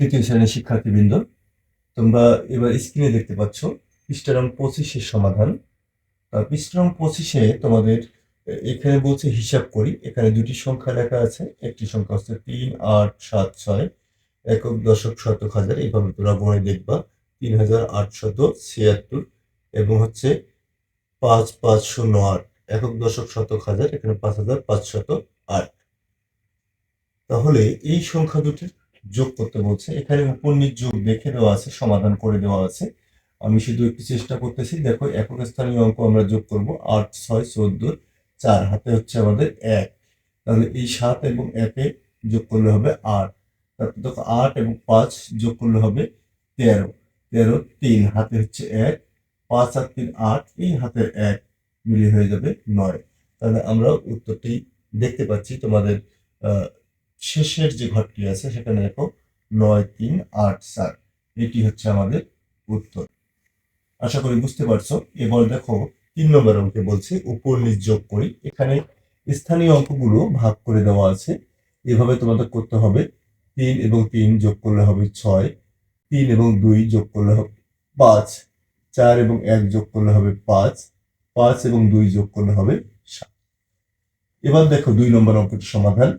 তৃতীয় শ্রেণির শিক্ষার্থীবৃন্দ তোমরা এবার স্ক্রিনে দেখতে পাচ্ছ পৃষ্ঠা নং পঁচিশের সমাধান। আহ, পৃষ্ঠা পঁচিশে তোমাদের এখানে বলছে হিসাব করি। এখানে দুটি সংখ্যা লেখা আছে। একটি সংখ্যা হচ্ছে তিন আট সাত ছয়। একক দশক শতক হাজার এইভাবে তোমরা গণে দেখবা। তিন হাজার আটশত ছিয়াত্তর এবং হচ্ছে পাঁচ পাঁচ শূন্য আট। একক দশক শতক হাজার এখানে পাঁচ হাজার পাঁচশত আট। তাহলে এই সংখ্যা দুটির যোগ করতে বলছে। এখানে উপর যোগ দেখে দেওয়া আছে, সমাধান করে দেওয়া আছে। আমি শুধু একটু চেষ্টা করতেছি। দেখো, একক স্থানীয় অঙ্ক আমরা যোগ করব। আট, ছয়, চোদ্দ, চার, হাতে হচ্ছে আমাদের এক। তাহলে এই সাত এবং একে যোগ করলে হবে আট। তারপর দেখো, আট এবং পাঁচ যোগ করলে হবে তেরো। তেরো, তিন, হাতে হচ্ছে এক। পাঁচ আর তিন, আট, এই হাতের এক মিলিয়ে হয়ে যাবে নয়। তাহলে আমরা উত্তরটি দেখতে পাচ্ছি তোমাদের শেষের যে ঘরটি আছে সেখানে দেখো নয় তিন আট চার। এটি হচ্ছে আমাদের উত্তর। আশা করি বুঝতে পারছ এবার দেখো তিন নম্বর অঙ্কে বলছে, উপর নিচ যোগ করি। এখানে স্থানীয় অঙ্কগুলো ভাগ করে দেওয়া আছে। এভাবে তোমাদের করতে হবে, তিন এবং তিন যোগ করলে হবে ছয়, তিন এবং দুই যোগ করলে হবে পাঁচ, চার এবং এক যোগ করলে হবে পাঁচ পাঁচ এবং দুই যোগ করলে হবে সাত। এবার দেখো দুই নম্বর অঙ্কটির সমাধান।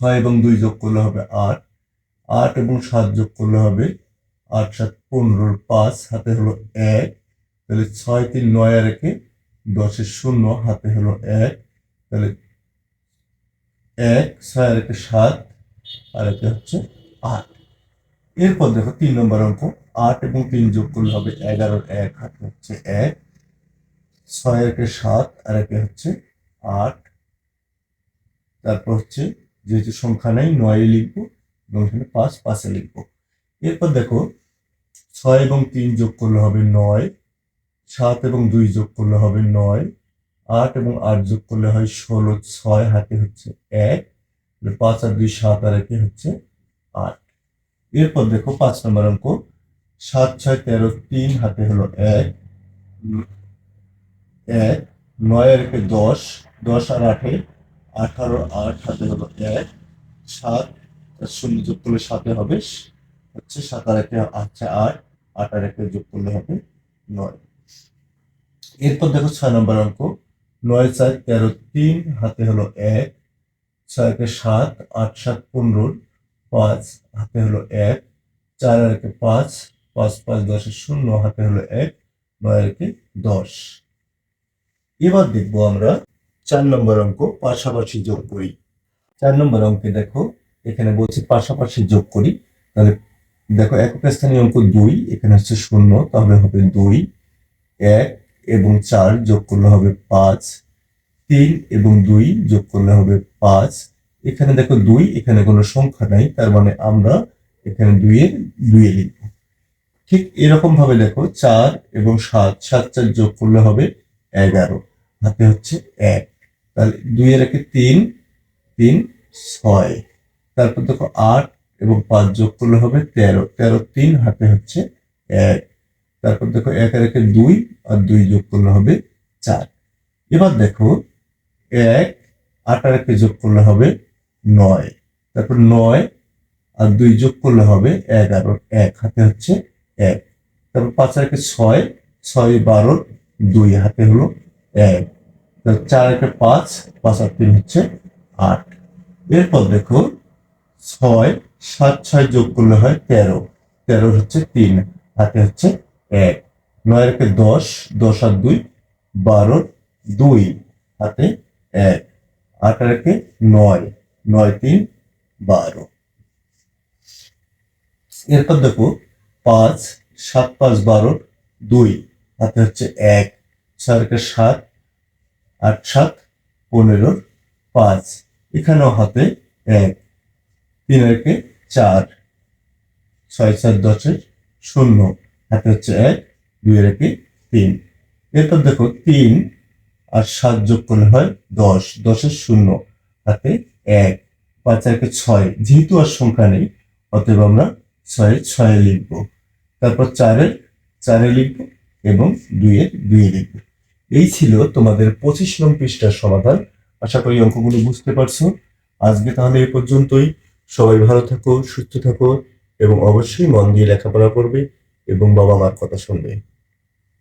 ছয় এবং দুই যোগ করলে হবে আট। আট এবং সাত যোগ করলে হবে আট, সাত, পনেরোর পাঁচ, হাতে হলো এক। তাহলে ছয়, তিন, নয় আর দশের শূন্য, হাতে হলো এক। তাহলে এক, ছয় আর সাত, আর একে হচ্ছে আট। এরপর দেখো তিন নম্বর অঙ্ক, আট এবং তিন যোগ করলে হবে এগারোর এক, হাতে হচ্ছে এক। ছয় একে সাত, আর একে হচ্ছে আট। তারপর হচ্ছে যেহেতু সংখ্যা নেই নয় লিখব এবং এখানে পাঁচ, পাঁচে লিখব। এরপর দেখো, ছয় এবং তিন যোগ করলে হবে নয়, সাত এবং দুই যোগ করলে হবে নয়, আট এবং আট যোগ করলে হয় ষোলো, ছয় হাতে হচ্ছে এক পাঁচ আর দুই সাত আর একে হচ্ছে আট। এরপর দেখো পাঁচ নম্বর অঙ্ক, সাত, ছয়, তেরো, তিন হাতে হলো এক এক, নয় আর একে দশ দশ আর আটে আঠারো আট হাতে হলো এক, সাত শূন্য যোগ করলে সাথে হবে, হচ্ছে সাত আর একে আচ্ছা আট আট আর একে যোগ করলে হবে নয়। এরপর দেখো ছয় নম্বর অঙ্ক, নয়, চার, তেরো, তিন, হাতে হলো এক, ছয় একে সাত, আট, সাত, পনেরো, পাঁচ, হাতে হলো এক, চার আর একে পাঁচ পাঁচ পাঁচ দশের শূন্য, হাতে হলো এক, নয় আর একে দশ। এবার দেখব আমরা চার নম্বর অঙ্ক পাশাপাশি যোগ করি। চার নম্বর অঙ্কে দেখো, এখানে বলছে পাশাপাশি যোগ করি। তাহলে দেখো, একক স্থানীয় অঙ্ক দুই, এখানে হচ্ছে শূন্য, তাহলে হবে দুই। এক এবং চার যোগ করলে হবে পাঁচ। তিন এবং দুই যোগ করলে হবে পাঁচ। এখানে দেখো দুই, এখানে কোনো সংখ্যা নাই, তার মানে আমরা এখানে দুইয়ের দুইয়ে লিখব। ঠিক এরকম ভাবে দেখো, চার এবং সাত সাত, চার যোগ করলে হবে এগারো। হাতে হচ্ছে এক। তাহলে দুইয়ের একে তিন তিন, ছয়। তারপর দেখো আট এবং পাঁচ যোগ করলে হবে তেরো। তেরো তিন হাতে হচ্ছে এক। তারপর দেখো এক আর একে দুই আর দুই যোগ করলে হবে চার। এবার দেখো এক, আট আর একে যোগ করলে হবে নয়। তারপর নয় আর দুই যোগ করলে হবে এগারো এক হাতে হচ্ছে এক। তারপর পাঁচ আর একে ছয় ছয় বারো, দুই হাতে হলো এক। চার একে পাঁচ পাঁচ আর তিন হচ্ছে আট। এরপর দেখো ছয়, সাত, ছয় যোগ করলে হয় তেরো। তেরো হচ্ছে তিন, হাতে হচ্ছে এক। নয় একে দশ দশ আর দুই, বারো, দুই, হাতে এক। আট আর একে নয় নয়, তিন, বারো। এরপর দেখো পাঁচ, সাত, পাঁচ, বারো, দুই, হাতে হচ্ছে এক। ছয় একে সাত আট সাত পনেরো পাঁচ। এখানেও হাতে এক, তিন একে চার, ছয় চার দশের শূন্য। হাতে হচ্ছে এক, দুই একে তিন। এরপর দেখো তিন আর সাত যোগ করলে হয় দশ, দশের শূন্য। হাতে এক, পাঁচ একে ছয়। যেহেতু আর সংখ্যা নেই, অতএব আমরা ছয়ের ছয়ে লিখব। তারপর চারের, চারে লিখব এবং দুইয়ের দুইয়ে লিখব। এই ছিল তোমাদের পঁচিশ নং পৃষ্ঠার সমাধান। আশা করি অঙ্কগুলো বুঝতে পারছ। আজকে তাহলে এ পর্যন্তই। সবাই ভালো থাকো, সুস্থ থাকো এবং অবশ্যই মন দিয়ে লেখাপড়া করবে এবং বাবা মার কথা শুনবে।